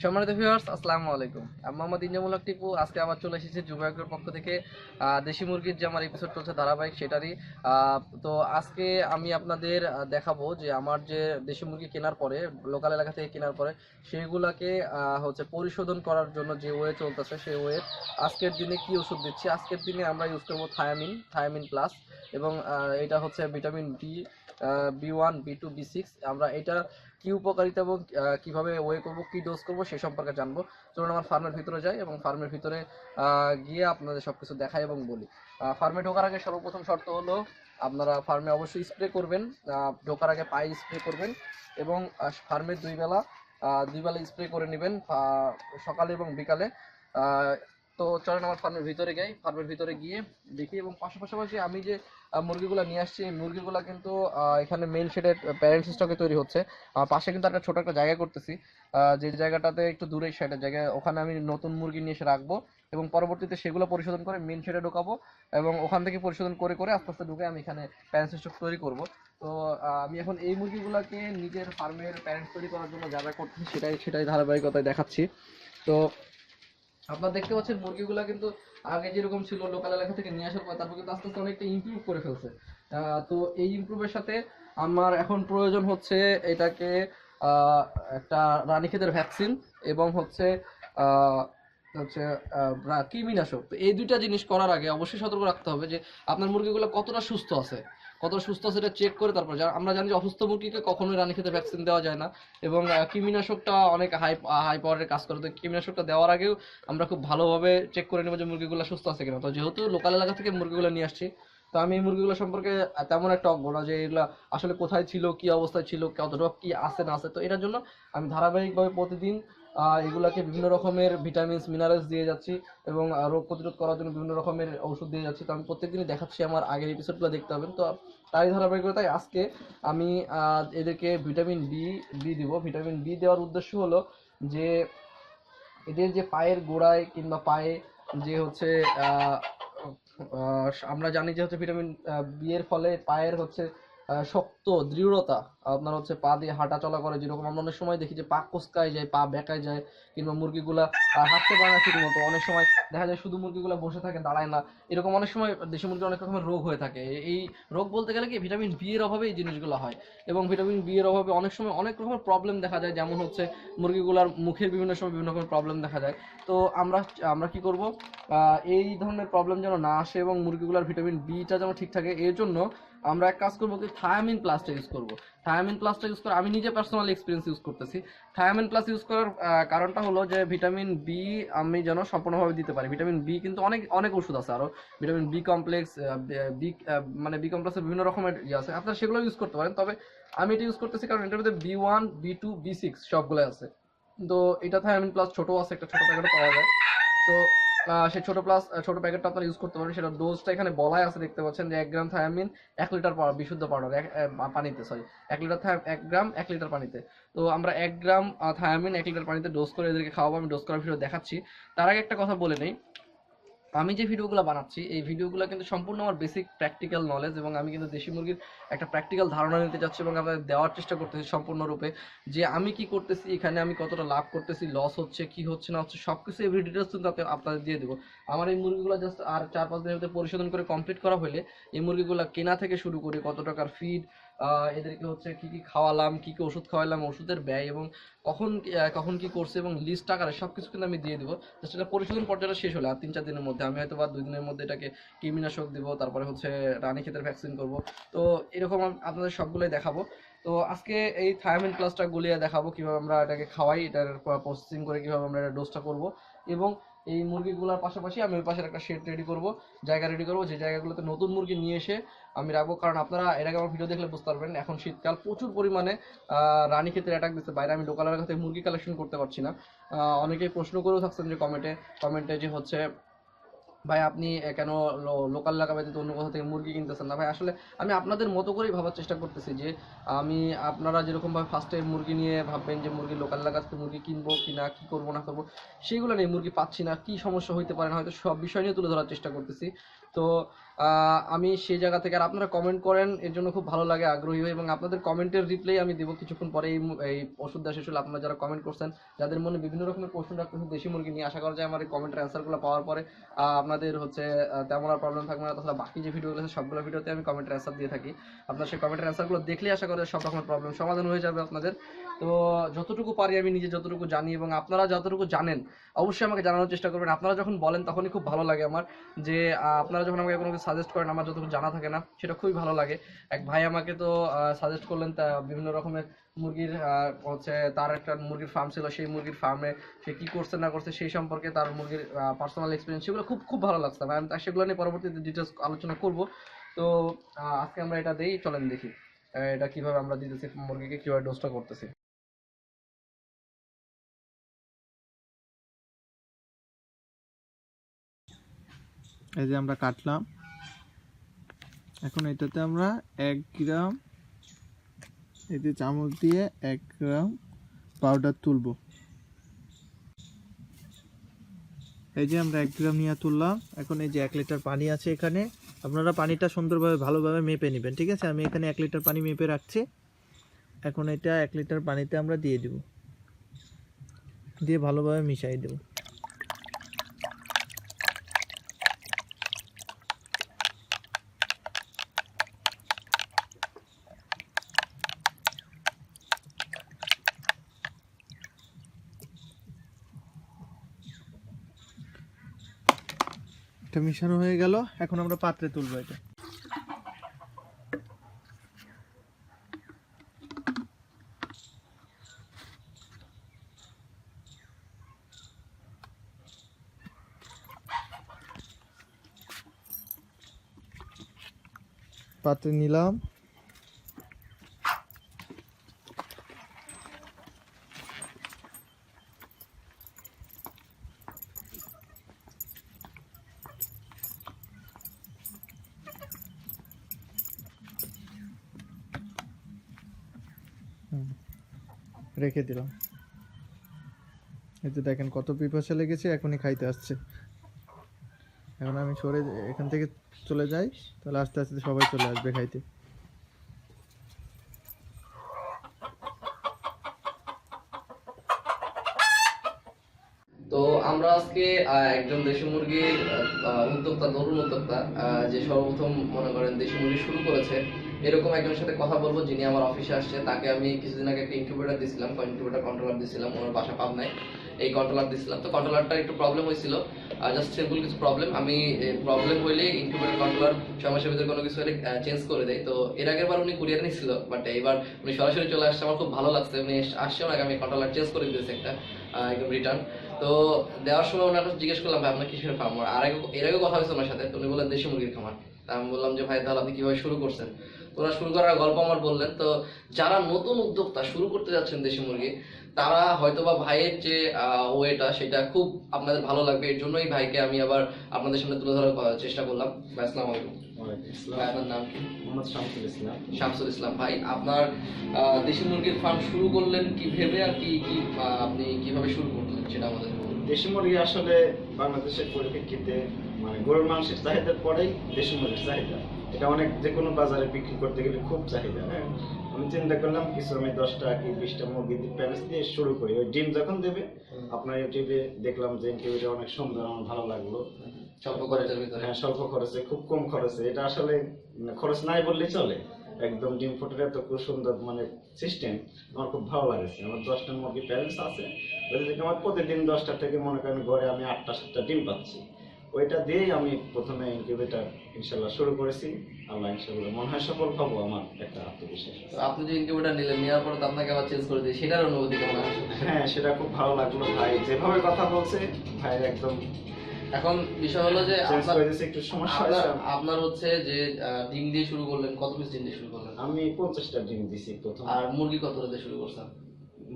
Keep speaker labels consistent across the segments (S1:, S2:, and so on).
S1: সম্মানিত ভিউয়ার্স আসসালামু আলাইকুম। আমি মোহাম্মদ ইনজামুল টিপু। আজকে আবার চলে এসেছি যুবায়কের পক্ষ থেকে। দেশি মুরগির যে আমার এপিসোড চলছে ধারাবাহিক, সেটারই। তো আজকে আমি আপনাদের দেখাবো যে আমার যে দেশি মুরগি কেনার পরে লোকাল এলাকা থেকে কেনার পরে, সেগুলাকে হচ্ছে পরিশোধন করার জন্য যে ওয়ে চলতেছে, সেই ওয়ে আজকের দিনে কি ওষুধ দিচ্ছি? আজকের দিনে আমরা ইউজ করব থায়ামিন থায়ামিন প্লাস এবং এটা হচ্ছে vitamin B B one B two B six আমরা এটা কি উপকারিতা এবং কীভাবে ওয়ে করব, কি ডোজ করব, সে সম্পর্কে জানব। চলুন আমার ফার্মের ভিতরে যাই এবং ফার্মের ভিতরে গিয়ে আপনাদের সবকিছু দেখাই এবং বলি। ফার্মে ঢোকার আগে সর্বপ্রথম শর্ত হলো, আপনারা ফার্মে অবশ্যই স্প্রে করবেন। ঢোকার আগে পায়ে স্প্রে করবেন এবং ফার্মের দুই বেলা দুই বেলা স্প্রে করে নেবেন সকালে এবং বিকালে। তো চলেন আমার ফার্মের ভিতরে যাই। ফার্মের ভিতরে গিয়ে দেখি এবং পাশাপাশি আমি যে মুরগিগুলো নিয়ে আসছি। মুরগিগুলো কিন্তু এখানে মেন শেডের প্যারেন্টস স্টকে তৈরি হচ্ছে। পাশে কিন্তু একটা ছোট একটা জায়গা করতেছি। যে জায়গাটাতে একটু দূরে সাইডের জায়গা ওখানে আমি নতুন মুরগি নিয়ে এসে রাখব এবং পরবর্তীতে সেগুলো পরিশোধন করে মেন শেডে ঢোকাবো এবং ওখান থেকে পরিশোধন করে করে আস্তে আস্তে ঢুকে আমি এখানে প্যারেন্টস স্টক তৈরি করব। তো আমি এখন এই মুরগিগুলোকে নিজের ফার্মের প্যারেন্টস তৈরি করার জন্য যা যা করতেছি সেটাই সেটাই ধারাবাহিকতায় দেখাচ্ছি। তো আপনারা দেখতে পাচ্ছেন মুরগিগুলা কিন্তু আগে যেরকম ছিল লোকাল এলাকা থেকে নিয়ে আসার পর তারপর কিন্তু আস্তে আস্তে অনেকটা ইমপ্রুভ করে ফেলছে। তো এই ইমপ্রুভের সাথে আমার এখন প্রয়োজন হচ্ছে এটাকে একটা রানীক্ষেতের ভ্যাকসিন এবং হচ্ছে হচ্ছে কৃমিনাশক। তো এই দুইটা জিনিস করার আগে অবশ্যই সতর্ক রাখতে হবে যে আপনার মুরগিগুলো কতটা সুস্থ আছে। কতটা সুস্থ আছে এটা চেক করে তারপর আমরা জানি যে অসুস্থ মুরগিকে কখনোই রানীক্ষেতে ভ্যাকসিন দেওয়া যায় না এবং কৃমিনাশকটা অনেক হাই হাই পাওয়ারের কাজ করে। তো কৃমিনাশকটা দেওয়ার আগেও আমরা খুব ভালোভাবে চেক করে নেব যে মুরগিগুলো সুস্থ আছে কিনা। তো যেহেতু লোকাল এলাকা থেকে মুরগিগুলো নিয়ে আসছি, তো আমি এই মুরগিগুলো সম্পর্কে তেমন একটা অজ্ঞ না যে এগুলা আসলে কোথায় ছিল, কি অবস্থায় ছিল, কতটা কি আছে না আছে। তো এটার জন্য আমি ধারাবাহিকভাবে প্রতিদিন এগুলাকে বিভিন্ন রকমের ভিটামিনস মিনারেলস দিয়ে যাচ্ছি এবং রোগ প্রতিরোধ করার জন্য বিভিন্ন রকমের ওষুধ দিয়ে যাচ্ছি। তো আমি প্রত্যেকদিনই দেখাচ্ছি আমার আগের এপিসোডগুলো দেখতে হবেন তো তাই ধারাবাহিকতায় আজকে আমি এদেরকে ভিটামিন বি বি দিব। ভিটামিন বি দেওয়ার উদ্দেশ্য হলো যে, এদের যে পায়ের গোড়ায় কিংবা পায়ে যে হচ্ছে আমরা জানি যে হচ্ছে ভিটামিন বি এর ফলে পায়ের হচ্ছে শক্ত, দৃঢ়তা। আপনার হচ্ছে পা দিয়ে হাঁটা চলা করে যেরকম আমরা অনেক সময় দেখি যে পা কোসকায় যায়, পা বেঁকায় যায়, কিংবা মুরগিগুলা হাঁটতে পারে না ঠিক মতো অনেক সময় দেখা যায় শুধু মুরগিগুলা বসে থাকে, দাঁড়ায় না। এরকম অনেক সময় দেশি মুরগির অনেক রকমের রোগ হয়ে থাকে। এই রোগ বলতে গেলে কি ভিটামিন বি এর অভাবে এই জিনিসগুলো হয়। এবং ভিটামিন বি এর অভাবে অনেক সময় অনেক রকমের প্রবলেম দেখা যায়। যেমন হচ্ছে মুরগিগুলার মুখের বিভিন্ন সময় বিভিন্ন রকমের প্রবলেম দেখা যায়। তো আমরা আমরা কি করব? এই ধরনের প্রবলেম যেন না আসে এবং মুরগিগুলোর ভিটামিন বিটা যেন ঠিক থাকে। এর জন্য আমরা এক কাজ করব কি থায়ামিন প্লাসটা ইউজ করব। থায়ামিন প্লাসটা ইউজ করে আমি নিজে পার্সোনাল এক্সপিরিয়েন্স ইউজ করতেছি। থায়ামিন প্লাস ইউজ করার কারণটা হলো যে ভিটামিন বি আমি যেন সম্পূর্ণভাবে দিতে পারি। ভিটামিন বি কিন্তু অনেক অনেক ওষুধ আছে আরও ভিটামিন বি কমপ্লেক্স বি মানে বি কমপ্লেক্সের বিভিন্ন রকমের ইয়ে আছে। আপনারা সেগুলো ইউজ করতে পারেন। তবে আমি এটা ইউজ করতেছি কারণ এটার মধ্যে B one B two B six সবগুলো আছে। তো এটা থায়ামিন প্লাস ছোটো আছে, একটা ছোট প্যাকেটও পাওয়া যায়। তো সেই ছোট প্লাস ছোট প্যাকেটটা আপনারা ইউজ করতে পারেন। সেটা ডোজটা এখানে বলাই আছে, দেখতে পাচ্ছেন যে এক গ্রাম থায়ামিন এক লিটার বিশুদ্ধ পাউডার পানিতে সরি এক লিটার এক গ্রাম, এক লিটার পানিতে। তো আমরা এক গ্রাম থায়ামিন এক লিটার পানিতে ডোজ করে এদেরকে খাওয়াবো, আমি ডোজ করার ভিডিও দেখাচ্ছি। তার আগে একটা কথা বলে নেই। আমি যে ভিডিওগুলো বানাচ্ছি, এই ভিডিওগুলো কিন্তু সম্পূর্ণ আমার বেসিক প্র্যাকটিক্যাল নলেজ এবং আমি কিন্তু দেশি মুরগির একটা প্র্যাকটিক্যাল ধারণা নিতে চাচ্ছি এবং আপনাদের দেওয়ার চেষ্টা করতেছি সম্পূর্ণরূপে যে আমি কি করতেছি, এখানে আমি কতটা লাভ করতেছি লস হচ্ছে, কি হচ্ছে, না হচ্ছে সব কিছু এভরি ডিটেলস কিন্তু আপনি- আপনাদের দিয়ে দেবো। আমার এই মুরগিগুলো জাস্ট আর চার পাঁচ দিনের মধ্যে পরিশোধন করে কমপ্লিট করা হলে এই মুরগিগুলো কেনা থেকে শুরু করে কত টাকার ফিড এদেরকে হচ্ছে কি কি খাওয়ালাম, কি কি ওষুধ খাওয়ালাম, ওষুধের ব্যয় এবং কখন কখন কি করছে এবং লিস্ট আকারে সব কিছু কিন্তু আমি দিয়ে দিব। সেটা পরিশোধন পর্যায়টা শেষ হলে, আর তিন চার দিনের মধ্যে। আমি হয়তো বা দুই দিনের মধ্যে এটাকে কৃমিনাশক দিব, তারপরে হচ্ছে রানীক্ষেতের ভ্যাকসিন করব। তো এরকম আপনাদের সবগুলোই দেখাবো। তো আজকে এই থায়ামিন প্লাসটা গুলিয়ে দেখাবো কীভাবে আমরা এটাকে খাওয়াই, এটার প্রসেসিং করে কীভাবে আমরা এটা ডোজটা করব। এবং এই মুরগিগুলোর পাশাপাশি আমি ওই পাশের একটা শেড রেডি করব, জায়গা রেডি করব, যে জায়গাগুলোতে নতুন মুরগি নিয়ে এসে আমি রাখব। কারণ আপনারা এর আগে আমার ভিডিও দেখলে বুঝতে পারবেন, এখন শীতকাল, প্রচুর পরিমাণে রানী ক্ষেত্রে অ্যাটাক দিচ্ছে। বাইরে আমি লোকাল এলাকা থেকে মুরগি কালেকশন করতে পারছি না। অনেকেই প্রশ্ন করেও থাকছেন যে কমেন্টে কমেন্টে যে হচ্ছে ভাই, আপনি কেন লোকাল এলাকা ব্যতীত অন্য কোথাও থেকে মুরগি কিনতেছেন না? ভাই, আসলে আমি আপনাদের মতো করেই ভাবার চেষ্টা করতেছি যে, আমি, আপনারা যেরকমভাবে ফার্স্টে মুরগি নিয়ে ভাববেন যে, মুরগি লোকাল থেকে মুরগি কিনবো কি না কি করব, না করব সেইগুলো নিয়ে মুরগি পাচ্ছি না, কি সমস্যা হইতে পারে না, হয়তো সব বিষয় নিয়ে তুলে ধরার চেষ্টা করতেছি। তো আমি সেই জায়গা থেকে আর আপনারা কমেন্ট করেন, এর জন্য খুব ভালো লাগে, আগ্রহী হই এবং আপনাদের কমেন্টের রিপ্লাই আমি দিব কিছুক্ষণ পরে এই ওষুধ শেষ হলে আপনারা যারা কমেন্ট করছেন, যাদের মনে বিভিন্ন রকমের প্রশ্ন রাখতেছেন দেশি মুরগি নিয়ে, আশা করা যায় আমার এই কমেন্টের অ্যান্সারগুলো পাওয়ার পরে আপনাদের হচ্ছে তেমন আর প্রবলেম থাকবে না, তাছাড়া বাকি যে ভিডিওগুলো আছে, সবগুলো ভিডিওতে আমি কমেন্টের অ্যান্সার দিয়ে থাকি। আপনার সেই কমেন্টের অ্যান্সারগুলো দেখলেই আশা করি সব রকমের প্রবলেম সমাধান হয়ে যাবে আপনাদের। তো যতটুকু পারি আমি নিজে যতটুকু জানি, এবং আপনারা যতটুকু জানেন, অবশ্যই আমাকে জানানোর চেষ্টা করবেন। আপনারা যখন বলেন, তখনই খুব ভালো লাগে আমার, যে আপনারা যখন আমাকে কোনো কিছু সাজেস্ট করেন, আমার যতটুকু জানা থাকে না, সেটা খুবই ভালো লাগে। এক ভাই আমাকে তো সাজেস্ট করলেন, তা বিভিন্ন রকমের মুরগির হচ্ছে তার একটা মুরগির ফার্ম ছিল, সেই মুরগির ফার্মে সে কি করছে, না করছে, সেই সম্পর্কে তার মুরগির পার্সোনাল এক্সপিরিয়েন্স সেগুলো খুব খুব ভালো লাগছে। আমি সেগুলো নিয়ে পরবর্তীতে ডিটেলস আলোচনা করব। তো আজকে আমরা এটা দেই, চলেন দেখি এটা কীভাবে আমরা দিতেছি, মুরগিকে কীভাবে ডোজটা করতেছি।
S2: এই যে আমরা কাটলাম এখন এটাতে আমরা এক গ্রাম যে চামচ দিয়ে এক গ্রাম পাউডার তুলব। এই যে আমরা এক গ্রাম নিয়ে তুললাম। এখন এই যে এক লিটার পানি আছে এখানে। আপনারা পানিটা সুন্দরভাবে ভালোভাবে মেপে নেবেন, ঠিক আছে? আমি এখানে এক লিটার পানি মেপে রাখছি। এখন এটা এক লিটার পানিতে আমরা দিয়ে দেব। দিয়ে ভালোভাবে মিশাই দেব। এটা মিশানো হয়ে গেল এখন আমরা পাত্রে তুলবো এটা। পাত্রে নিলাম। রেখে দিলাম। এই যে দেখেন কত পিপাসা লেগেছে, এখনই খাইতে আসছে। এখন আমি সরে এখান থেকে চলে যাই, তাহলে আস্তে আস্তে সবাই চলে আসবে খাইতে।
S1: তো আমরা আজকে একজন দেশি মুরগির উদ্যোক্তা, তরুণ উদ্যোক্তা যে সর্বপ্রথম মনে করেন দেশি মুরগি শুরু করেছে এরকম একজনের সাথে কথা বলব যিনি আমার অফিসে আসছে। তাকে আমি কিছুদিন আগে একটা ইনকিউবেটার দিছিলাম ইনকিউবেটার কন্ট্রোলার দিছিলাম, ওনার বাসা পাবনায়। এই কন্ট্রোলার দিছিলাম। তো কন্ট্রোলারটা একটু প্রবলেম হয়েছিল। জাস্ট সিম্পল কিছু প্রবলেম আমি প্রবলেম হইলে ইনকিউবেটার কন্ট্রোলার ছয় মাসের ভিতরে কোনো কিছু হলে চেঞ্জ করে দেয়। তো এর আগের বার উনি কুরিয়ার নিছিল বাট এবার উনি সরাসরি চলে আসছে। আমার খুব ভালো লাগছে। উনি আসছে ওনাকে, আমি কন্ট্রোলার চেঞ্জ করে দিয়েছি একটা একদম রিটার্ন তো দেওয়ার সময় ওনার কাছে জিজ্ঞেস করলাম, ভাই আপনার কিসের ফার্ম আর আগে, এর আগে কথা হয়েছে ওনার সাথে। তো উনি বললেন, দেশি মুরগির খামার। তা আমি বললাম যে, ভাই, তাহলে আপনি কীভাবে শুরু করছেন? ওরা শুরু করার গল্প আমার বললেন তো যারা নতুন উদ্যোক্তা শুরু করতে যাচ্ছেন দেশি মুরগি তারা হয়তোবা ভাইয়ের যে ওয়েটা সেটা খুব আপনাদের ভালো লাগবে এর জন্যই ভাইকে আমি আবার আপনাদের সামনে তুলে ধরার চেষ্টা করলাম। ভাই আসসালামু আলাইকুম। আপনার নাম
S3: মোহাম্মদ শামসুল ইসলাম।
S1: শামসুল ইসলাম। ভাই আপনার দেশি মুরগির ফার্ম শুরু করলেন কি ভেবে আর কি কি আপনি কীভাবে শুরু করলেন সেটা আমাদের
S3: দেশি মুরগি আসলে বাংলাদেশের পরিপ্রেক্ষিতে মানে গরুর মাংসের চাহিদার পরেই দেশি মুরগির চাহিদা। এটা অনেক যে কোনো বাজারে বিক্রি করতে গেলে খুব চাহিদা হ্যাঁ? আমি চিন্তা করলাম কিছু আমি দশটা কি বিশটা মুরগি প্যারেস দিয়ে শুরু করি। ওই ডিম যখন দেবে আপনার ইউটিউবে দেখলাম যে ইউটিউবে অনেক সুন্দর আমার ভালো লাগল।
S1: স্বল্প খরচের ভিতরে।
S3: হ্যাঁ স্বল্প খরচে খুব কম খরচে। এটা আসলে খরচ নাই বললেই চলে। একদম ডিম ফুটের এত খুব সুন্দর মানে সিস্টেম আমার খুব ভালো লাগছে। আমার দশটা মুরগি প্যারেন্টস আছে। ওই থেকে আমার প্রতিদিন দশটা থেকে মনে করেন ঘরে আমি আটটা সাতটা ডিম পাচ্ছি। ওইটা দিয়েই আমি প্রথমে ইনকিউবেটার ইনশাল্লাহ শুরু করেছি। আল্লাহ ইনশাল্লাহ মনে হয় সফল হব আমার একটা আত্মবিশ্বাস
S1: আপনি যে ইনকিউবেটার নিলেন নেওয়ার পর তো আপনাকে আবার চেঞ্জ করে দিই সেটার অনুভূতি কেমন
S3: হ্যাঁ সেটা খুব ভালো লাগল। ভাই যেভাবে কথা বলছে ভাই একদম
S1: এখন বিষয় হলো যে আপনার হচ্ছে যে ডিম দিয়ে শুরু করলেন কত পিস ডিম দিয়ে শুরু করলেন?
S3: আমি পঞ্চাশটা ডিম দিছি প্রথম।
S1: আর মুরগি কত দিয়ে শুরু করছেন?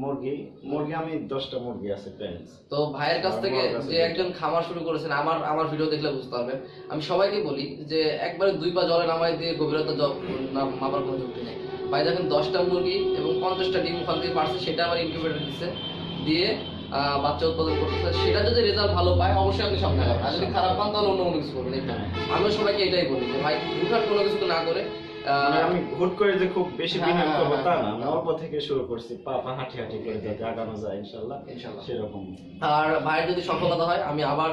S3: মুরগি মুরগি আমি দশটা মুরগি আছে প্যারেন্টস
S1: তো ভাইয়ের কাছ থেকে যে একজন খামার শুরু করেছেন আমার আমার ভিডিও দেখলে বুঝতে পারবেন। আমি সবাইকে বলি যে একবারে দুই পা জলে নামাই দিয়ে গভীরতা মাপার কোনো যুক্তি নেই। ভাই দেখেন দশটা মুরগি এবং পঞ্চাশটা ডিম ওখান থেকে পারছে সেটা আবার ইনকিউবেটর দিচ্ছে দিয়ে বাচ্চা উৎপাদন করতেছে। সেটা যদি রেজাল্ট ভালো পায় অবশ্যই আপনি সামনে আগাবেন আর যদি খারাপ পান তাহলে অন্য কোনো কিছু করবেন আমিও সবাইকে এটাই বলি যে ভাই হুটহাট কোনো কিছু না করে
S3: মানে আমি হুট করে যে খুব বেশি
S1: হ্যাঁ,
S3: বিনিয়োগ
S1: হ্যাঁ,
S3: করব
S1: হ্যাঁ,
S3: তা। না। আমি অল্প থেকে শুরু করছি পা পা হাঁটি হাঁটি করে যাতে আগানো যায় ইনশাল্লাহ।
S1: ইনশাল্লাহ।
S3: সেরকম।
S1: আর ভাইয়ের যদি সফলতা হয় আমি আবার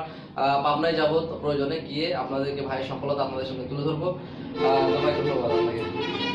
S1: পাবনায় যাব প্রয়োজনে গিয়ে আপনাদেরকে ভাইয়ের সফলতা আপনাদের সঙ্গে তুলে ধরবো। আহ, আপনাকে।